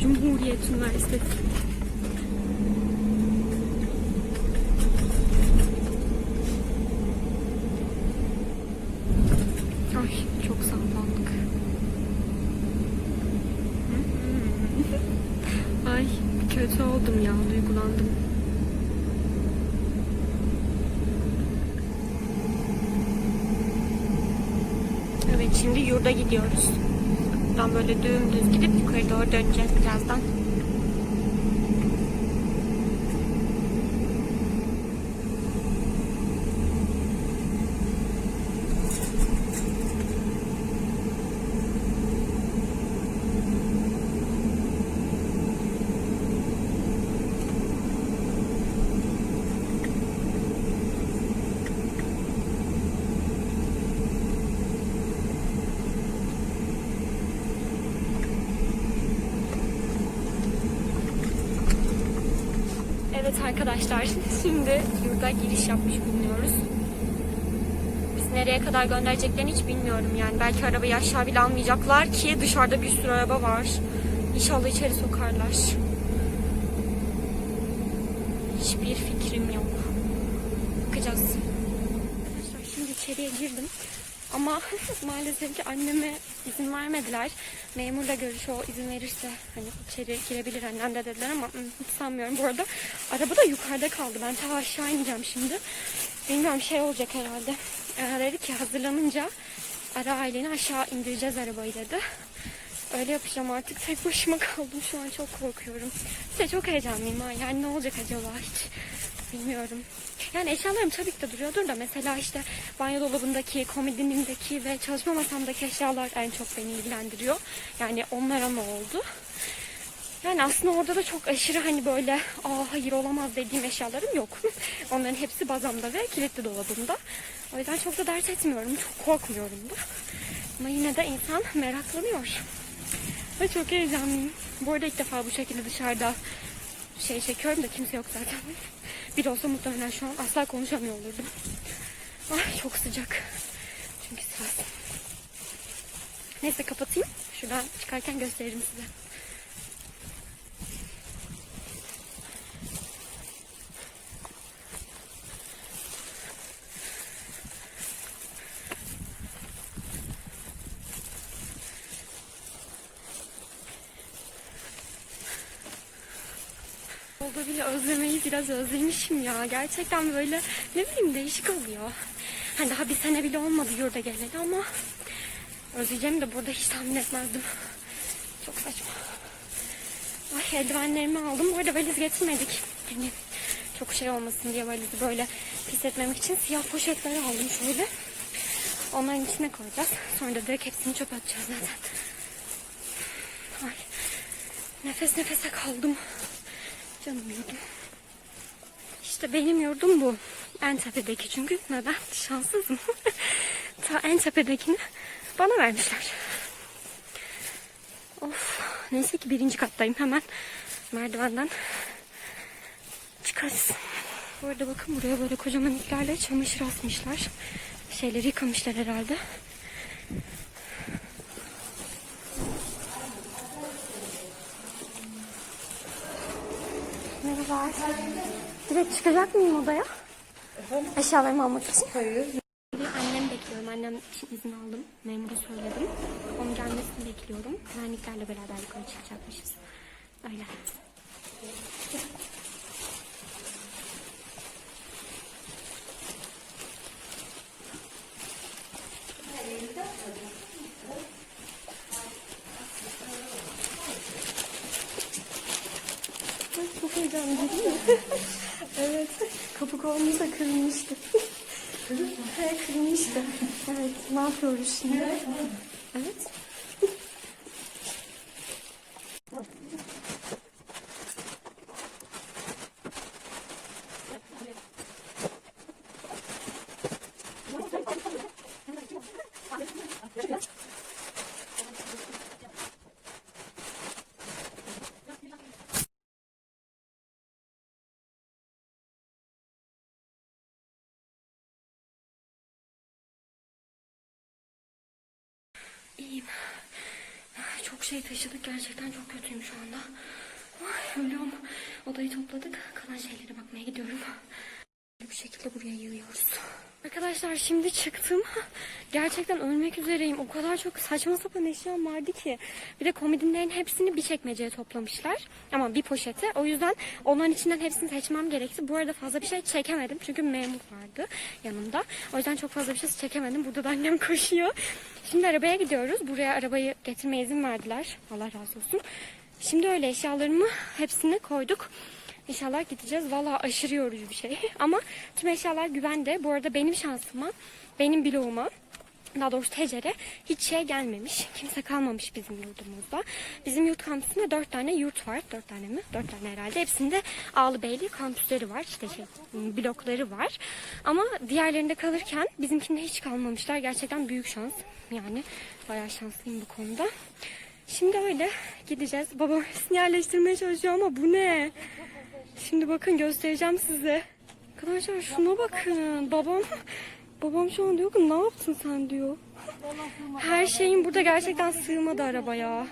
Cumhuriyet Üniversitesi. Ay çok sallandık. Ay kötü oldum ya duygulandım. Evet şimdi yurda gidiyoruz. Buradan böyle dümdüz gidip yukarı doğru döneceğiz birazdan. Evet arkadaşlar şimdi yurda giriş yapmış bulunuyoruz. Biz nereye kadar göndereceklerini hiç bilmiyorum yani. Belki arabayı aşağı bile almayacaklar ki dışarıda bir sürü araba var. İnşallah içeri sokarlar. Hiçbir fikrim yok. Bakacağız. Arkadaşlar şimdi içeriye girdim. Ama maalesef ki anneme izin vermediler. Memurla görüş o izin verirse hani içeri girebilir annem de dediler ama hiç sanmıyorum. Bu arada araba da yukarıda kaldı. Ben ta aşağı ineceğim şimdi. Bilmiyorum şey olacak herhalde. Ee, dedi ki hazırlanınca ara aileni aşağı indireceğiz arabayı dedi. Öyle yapacağım artık. Tek başıma kaldım. Şu an çok korkuyorum. İşte çok heyecanlıyım ha. Yani ne olacak acaba hiç bilmiyorum. Yani eşyalarım tabii ki de duruyordur da mesela işte banyo dolabındaki, komodinimdeki ve çalışma masamdaki eşyalar en çok beni ilgilendiriyor. Yani onlara ne oldu? Yani aslında orada da çok aşırı hani böyle aa hayır olamaz dediğim eşyalarım yok. Onların hepsi bazamda ve kilitli dolabımda. O yüzden çok da dert etmiyorum. Çok korkmuyorum da. Ama yine de insan meraklanıyor. Ve çok heyecanlıyım. Bu arada ilk defa bu şekilde dışarıda şey çekiyorum da kimse yok zaten. Bir olsa muhtemelen şu an asla konuşamıyor olurdum. Ay çok sıcak. Çünkü Sivas. Neyse kapatayım. Şuradan çıkarken gösteririm size. Oldu bile özlemeyi biraz özlemişim ya. Gerçekten böyle ne bileyim değişik oluyor. Hani daha bir sene bile olmadı yurda geleli ama özleyeceğimi de burada hiç tahmin etmezdim. Çok saçma. Ay eldivenlerimi aldım. Bu arada valiz getirmedik. Yani çok şey olmasın diye valizi böyle pis etmemek için siyah poşetleri aldım şöyle. Onların içine koyacağız. Sonra da direkt hepsini çöp atacağız zaten. Ay nefes nefese kaldım. Canım yurdum. İşte benim yurdum bu. En tepedeki çünkü neden? Şanssızım. Ta en tepedekini bana vermişler. Of. Neyse ki birinci kattayım. Hemen merdivenden çıkarız. Bu arada bakın buraya böyle kocaman iplerle çamaşır asmışlar. Şeyleri yıkamışlar herhalde. Merhaba. Direkt çıkacak mıyım odaya? Eşyalarımı almak için. Hayır. Annem bekliyorum. Annem için izin aldım. Memura söyledim. Onun gelmesini bekliyorum. Güvenliklerle beraber yukarı çıkacakmışız. Öyle. Ay, Heyecanlı değil mi? evet. Kapı kolumuz da kırılmıştı. He, kırılmıştı. Evet. Ne yapıyoruz şimdi? Evet. İyiyim. çok şey taşıdık. Gerçekten çok kötüyüm şu anda. Ay, ölüyorum. Odayı topladık. Kalan şeylere bakmaya gidiyorum. Bu şekilde buraya yığıyoruz. Arkadaşlar şimdi çıktım. Gerçekten ölmek üzereyim. O kadar çok saçma sapan eşyam vardı ki. Bir de komodinlerin hepsini bir çekmeceye toplamışlar. Ama bir poşete. O yüzden onların içinden hepsini seçmem gerekti. Bu arada fazla bir şey çekemedim. Çünkü memur vardı yanımda. O yüzden çok fazla bir şey çekemedim. Burada da annem koşuyor. Şimdi arabaya gidiyoruz. Buraya arabayı getirmeye izin verdiler. Allah razı olsun. Şimdi öyle eşyalarımı hepsini koyduk. İnşallah gideceğiz. Valla aşırı yorucu bir şey. Ama tüm eşyalar güvende. Bu arada benim şansıma, benim bloğuma, daha doğrusu Tecer'e hiç şey gelmemiş. Kimse kalmamış bizim yurdumuzda. Bizim yurt kampüsünde dört tane yurt var. Dört tane mi? Dört tane herhalde. Hepsinde Ağlıbeyli kampüsleri var. İşte şey, blokları var. Ama diğerlerinde kalırken bizimkinde hiç kalmamışlar. Gerçekten büyük şans. Yani bayağı şanslıyım bu konuda. Şimdi öyle gideceğiz. Babam yerleştirmeye çalışıyor ama bu ne? Şimdi bakın göstereceğim size. Arkadaşlar şuna bakın. Babam babam şu an diyor ki ne yaptın sen diyor. Her şeyin burada gerçekten sığmadı arabaya.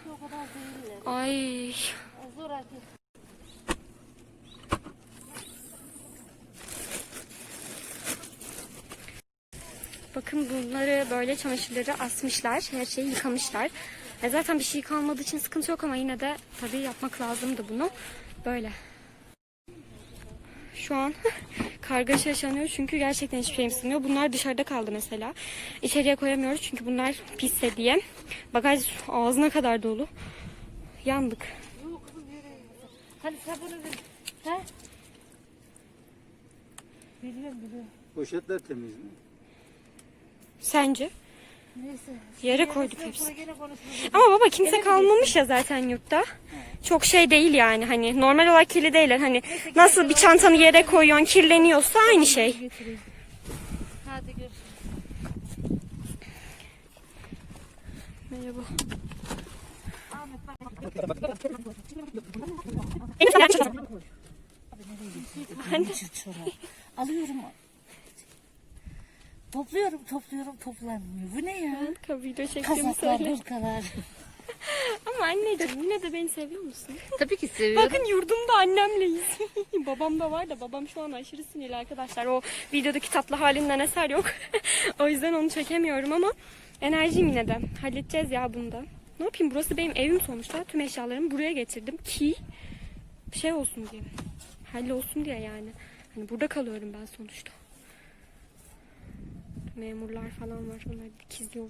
Ay. Bakın bunları böyle çamaşırları asmışlar. Her şeyi yıkamışlar. E zaten bir şey kalmadığı için sıkıntı yok ama yine de tabii yapmak lazımdı bunu. Böyle. Şu an kargaşa yaşanıyor çünkü gerçekten hiçbir şeyim sığmıyor. Bunlar dışarıda kaldı mesela. İçeriye koyamıyoruz çünkü bunlar pisse diye. Bagaj ağzına kadar dolu. Yandık. Hani sabunu ver. Ha? Biliyorum biliyorum. Poşetler temiz mi? Sence? Neyse. Yere koyduk hepsini. Ama baba kimse kalmamış ya zaten yurtta. Çok şey değil yani hani normal olarak kirli değiller. Hani nasıl bir çantanı yere koyuyorsun kirleniyorsa aynı şey. Hadi. Merhaba. Alıyorum. Topluyorum topluyorum toplanmıyor. Bu ne ya? Video çektiğimi Kazaklar, söyle. hırkalar. Ama anneciğim yine de beni seviyor musun? Tabii ki seviyorum. Bakın yurdumda annemleyiz. Babam da var da babam şu an aşırı sinirli arkadaşlar. O videodaki tatlı halinden eser yok. o yüzden onu çekemiyorum ama enerjim yine de. Halledeceğiz ya bunu da. Ne yapayım burası benim evim sonuçta. Tüm eşyalarımı buraya getirdim ki şey olsun diye. Hallolsun diye yani. Hani burada kalıyorum ben sonuçta. Memurlar falan var. Onlar dikizliyor.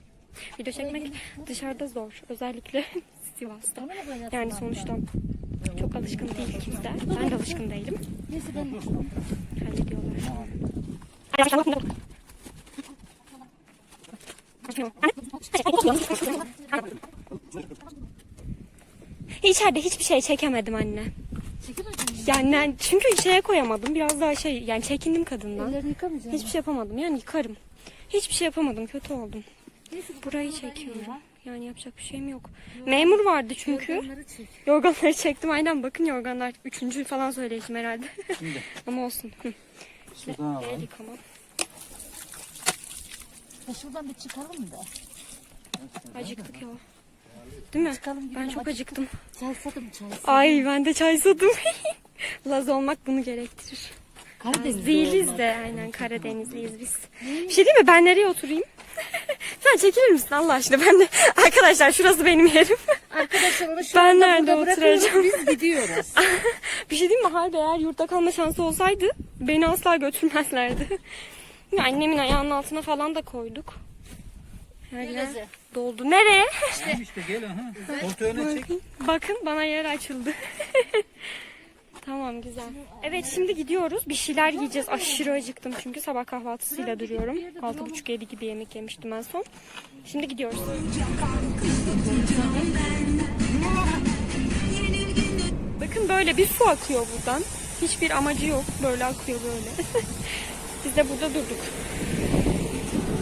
Video çekmek dışarıda zor. Özellikle Sivas'ta. Yani sonuçta çok alışkın değil kimse. Ben de alışkın değilim. Neyse ben Hallediyorlar. İçeride hiçbir şey çekemedim anne. Yani çünkü şeye koyamadım. Biraz daha şey yani çekindim kadından. Ellerini yıkamayacağım. Hiçbir şey yapamadım. Yani yıkarım. Hiçbir şey yapamadım. Kötü oldum. Burayı çekiyorum. Yani yapacak bir şeyim yok. Memur vardı çünkü. Yorganları çek. Yorganları çektim. Aynen bakın yorganlar. Üçüncü falan söyleyişim herhalde. Şimdi Ama olsun. Hı. şuradan El alalım. yıkamam. Ya şuradan bir çıkalım da. Acıktık ya. Değil mi? Çıkalım Ben gidelim, çok acıktım. Çay sadım çay. Ay ben de çay sadım. Laz olmak bunu gerektirir. Karadeniz Değiliz de aynen Karadenizliyiz biz. Bir şey değil mi? Ben nereye oturayım? Sen çekilir misin Allah aşkına? Ben de... Arkadaşlar şurası benim yerim. Arkadaşlar onu şu Ben nerede burada bırakıyoruz, oturacağım? Biz gidiyoruz. bir şey diyeyim mi? Harbi eğer yurtta kalma şansı olsaydı beni asla götürmezlerdi. Annemin ayağının altına falan da koyduk. Her yer doldu. Nereye? Tamam işte gel aha. Koltuğu öne çek. Bakın bana yer açıldı. tamam güzel. Evet şimdi gidiyoruz. Bir şeyler yiyeceğiz. Aşırı acıktım çünkü sabah kahvaltısıyla duruyorum. Altı buçuk yedi gibi yemek yemiştim en son. Şimdi gidiyoruz. Bakın böyle bir su akıyor buradan. Hiçbir amacı yok. Böyle akıyor böyle. Biz de burada durduk.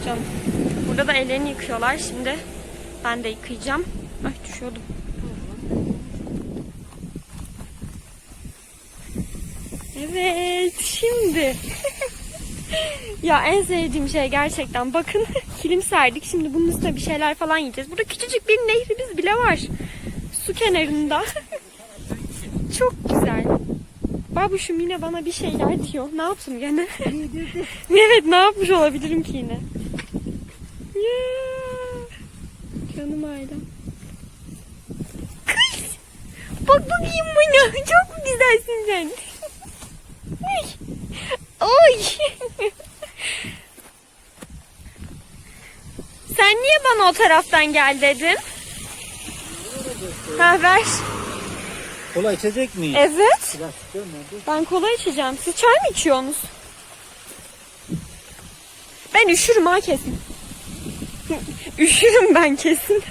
Canım. Burada da ellerini yıkıyorlar. Şimdi ben de yıkayacağım. Ay düşüyordum. Evet şimdi. ya en sevdiğim şey gerçekten bakın kilim serdik. Şimdi bunun üstüne bir şeyler falan yiyeceğiz. Burada küçücük bir nehrimiz bile var. su kenarında. Çok güzel. Babuşum yine bana bir şeyler diyor. Ne yaptım gene? evet ne yapmış olabilirim ki yine? Ya, Canım ailem. Kız! Bak bakayım bana. Çok güzelsin sen. Ay. Sen niye bana o taraftan gel dedin? Ha ver. Kola içecek miyiz? Evet. Ben kola içeceğim. Siz çay mı içiyorsunuz? Ben üşürüm ha kesin. üşürüm ben kesin.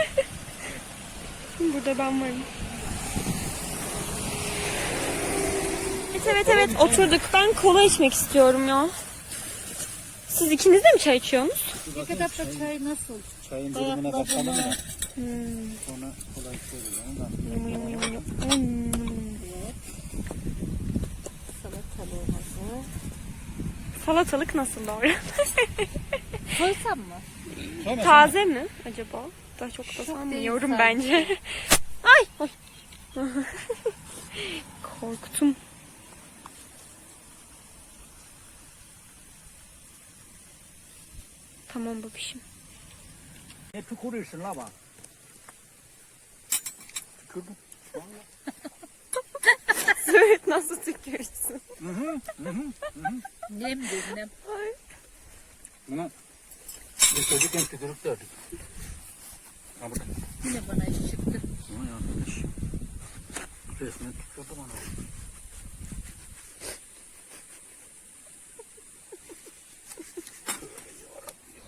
Burada ben varım. Evet evet evet oturduk. Ben kola içmek istiyorum ya. Siz ikiniz de mi çay içiyorsunuz? Bir kadar da çay nasıl? Çayın durumuna bakalım da. Sonra kola içiyoruz onu da. Hmm. Salatalık nasıl doğru? Soysam mı? Taze mi acaba? Daha çok da sanmıyorum bence. Ay! Ay. Korktum. Tamam babişim. Ne tükürürsün la bak. Tükürdüm. Söğüt nasıl tükürsün? Nem değil nem. Buna biz çocukken tükürük derdik. Ha burada. Yine bana iş çıktı. Aman arkadaş. Resmen tükürdü bana.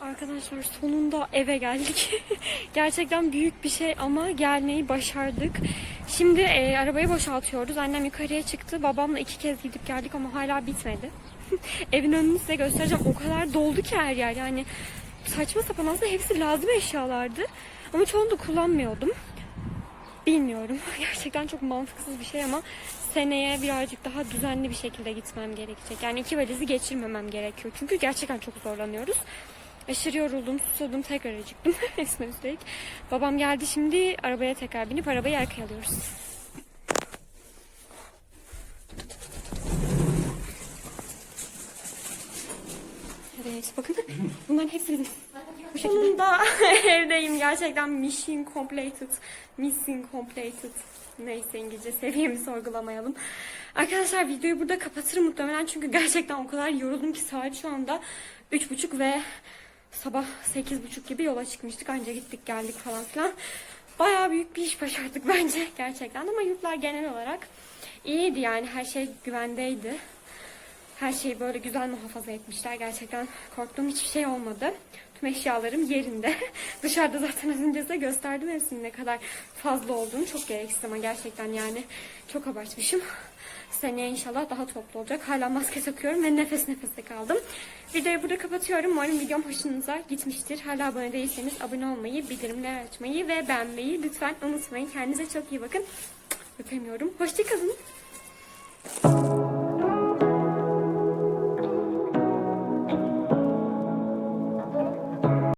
Arkadaşlar sonunda eve geldik. Gerçekten büyük bir şey ama gelmeyi başardık. Şimdi e, arabayı boşaltıyoruz. Annem yukarıya çıktı. Babamla iki kez gidip geldik ama hala bitmedi. Evin önünü size göstereceğim. O kadar doldu ki her yer. Yani saçma sapan aslında hepsi lazım eşyalardı. Ama çoğunu da kullanmıyordum. Bilmiyorum. Gerçekten çok mantıksız bir şey ama seneye birazcık daha düzenli bir şekilde gitmem gerekecek. Yani iki valizi geçirmemem gerekiyor. Çünkü gerçekten çok zorlanıyoruz. Aşırı yoruldum, susadım, tekrar acıktım. Esmer üstelik. Babam geldi şimdi arabaya tekrar binip arabayı arkaya alıyoruz. Evet bakın bunların hepsi bizim. Bu Sonunda evdeyim gerçekten mission completed. Mission completed. Neyse İngilizce seviyemi sorgulamayalım. Arkadaşlar videoyu burada kapatırım muhtemelen çünkü gerçekten o kadar yoruldum ki saat şu anda 3.30 ve sabah 8.30 gibi yola çıkmıştık. Anca gittik geldik falan filan. Bayağı büyük bir iş başardık bence gerçekten ama yurtlar genel olarak iyiydi yani her şey güvendeydi. Her şeyi böyle güzel muhafaza etmişler. Gerçekten korktuğum hiçbir şey olmadı. Tüm eşyalarım yerinde. Dışarıda zaten az önce size gösterdim hepsinin ne kadar fazla olduğunu. Çok gereksiz ama gerçekten yani çok abartmışım. Seneye inşallah daha toplu olacak. Hala maske takıyorum ve nefes nefese kaldım. Videoyu burada kapatıyorum. Umarım videom hoşunuza gitmiştir. Hala abone değilseniz abone olmayı, bildirimleri açmayı ve beğenmeyi lütfen unutmayın. Kendinize çok iyi bakın. Öpemiyorum. Hoşçakalın.